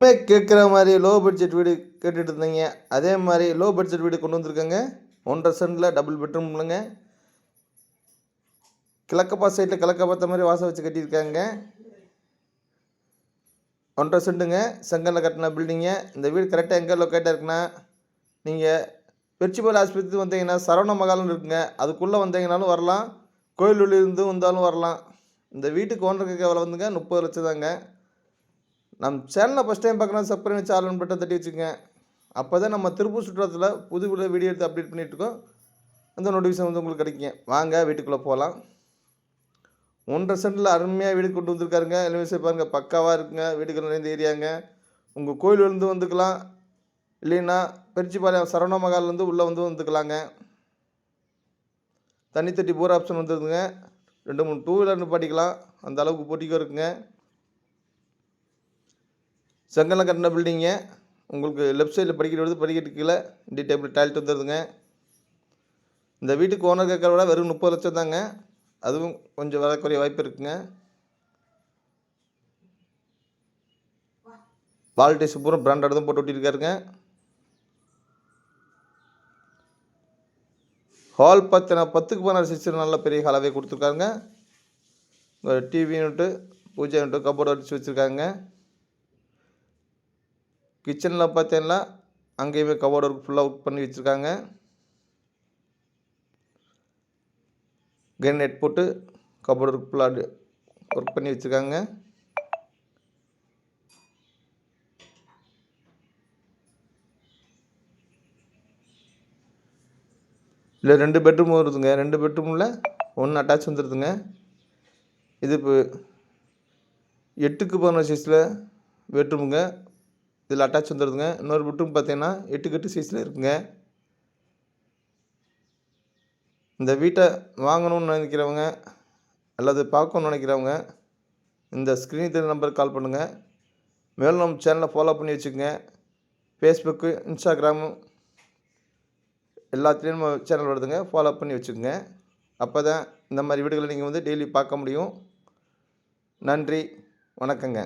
எல்லாமே கேட்குற மாதிரி லோ பட்ஜெட் வீடு கேட்டுட்டு இருந்தீங்க. அதே மாதிரி லோ பட்ஜெட் வீடு கொண்டு வந்திருக்கேங்க. ஒன்றரை சென்டில் டபுள் பெட்ரூம் இல்லைங்க கிழக்கப்பா சைட்டில் கிழக்க பார்த்த மாதிரி வாசல் வச்சு கட்டியிருக்காங்க. ஒன்றரை சென்ட்டுங்க செங்கலில் கட்டின பில்டிங்க இந்த வீடு கரெக்டாக எங்கே லொக்கேட்டாக இருக்குன்னா நீங்கள் பெருச்சிபால் ஆஸ்பத்திரி வந்தீங்கன்னா சரவண மகாலும் இருக்குங்க. அதுக்குள்ளே வந்தீங்கனாலும் வரலாம். கோயிலூர்லேருந்து வந்தாலும் வரலாம். இந்த வீட்டுக்கு ஓனருக்கு எவ்வளோ வந்துங்க முப்பது லட்சம் தாங்க. நம் சேனலை ஃபஸ்ட் டைம் பார்க்கணும் சப்ஸ்கிரைப் சேனல் ஆல் பட்டன் தட்டி வச்சுக்கோங்க. அப்போ தான் நம்ம திருப்பூர் சுற்றுலாத்தில் புது புது வீடியோ எடுத்து அப்டேட் பண்ணிகிட்ருக்கோம் அந்த நோட்டிஃபிகேஷன் வந்து உங்களுக்கு கிடைக்குங்க. வாங்க வீட்டுக்குள்ளே போகலாம் ஒன்றரை சென்டில் அருமையாக வீடு கொண்டு வந்திருக்காருங்க. எலிவேஷன் பாருங்கள் பக்காவாக இருக்குங்க. வீடுகள் நிறைந்த ஏரியாங்க உங்கள் கோயிலிருந்து வந்துக்கலாம். இல்லைன்னா பெருச்சிபாளையம் சரவண மகால்லேருந்து உள்ளே வந்து வந்துக்கலாங்க. தண்ணி தட்டி போர் ஆப்ஷன் வந்துருதுங்க ரெண்டு மூணு டூ வீலர் நிப்பாட்டிக்கலாம். அந்த அளவுக்கு போட்டிக்கும் இருக்குங்க. செங்கல்ல கட்டின பில்டிங்க உங்களுக்கு லெஃப்ட் சைடில் படிக்கிற வருது படிக்கட்டு கீழே டி டேபிள் டாய்லெட் வந்துடுதுங்க இந்த வீட்டுக்கு ஓனர் கேட்குற விட வெறும் முப்பது லட்சம் தாங்க. அதுவும் கொஞ்சம் வரக்குறைய வாய்ப்பு இருக்குங்க. வால்டேஸ் பூரா பிராண்டட் தான் போட்டு ஒட்டியிருக்காருங்க. ஹால் பார்த்தீங்கன்னா பத்துக்கு பதினாறு சிஸ்டர் நல்ல பெரிய ஹாலாகவே கொடுத்துருக்காங்க TV unit pooja unit cupboard அடித்து வச்சுருக்காங்க. கிச்சனில் பார்த்தீங்கன்னா அங்கேயுமே கபோர்டு ஒர்க் ஃபுல்லாக ஒர்க் பண்ணி வச்சுருக்காங்க. கிரனைட் போட்டு கபோர்டு ஒர்க் ஃபுல்லாக ஒர்க் பண்ணி வச்சுருக்காங்க. இல்லை ரெண்டு பெட்ரூம் வருதுங்க. ரெண்டு பெட்ரூமில் ஒன்று அட்டாச் வந்துடுதுங்க இது இப்போ எட்டுக்கு பதினொரு சைஸில் பெட்ரூமுங்க இதில் அட்டாச் வந்துடுதுங்க இன்னொரு புட்டும் பார்த்தீங்கன்னா எட்டு கட்டு சைஸில் இருக்குங்க. இந்த வீட்டை வாங்கணும்னு நினைக்கிறவங்க அல்லது பார்க்கணும்னு நினைக்கிறவங்க இந்த ஸ்க்ரீன் தெரிய நம்பருக்கு கால் பண்ணுங்கள் மேலும் நம்ம சேனலை ஃபாலோ பண்ணி வச்சுக்கோங்க. ஃபேஸ்புக்கு இன்ஸ்டாகிராமு எல்லாத்துலேயும் நம்ம சேனல் வருதுங்க. ஃபாலோ பண்ணி வச்சுக்கோங்க. அப்போ தான் இந்த மாதிரி வீடுகளை நீங்கள் வந்து டெய்லி பார்க்க முடியும். நன்றி. வணக்கங்க.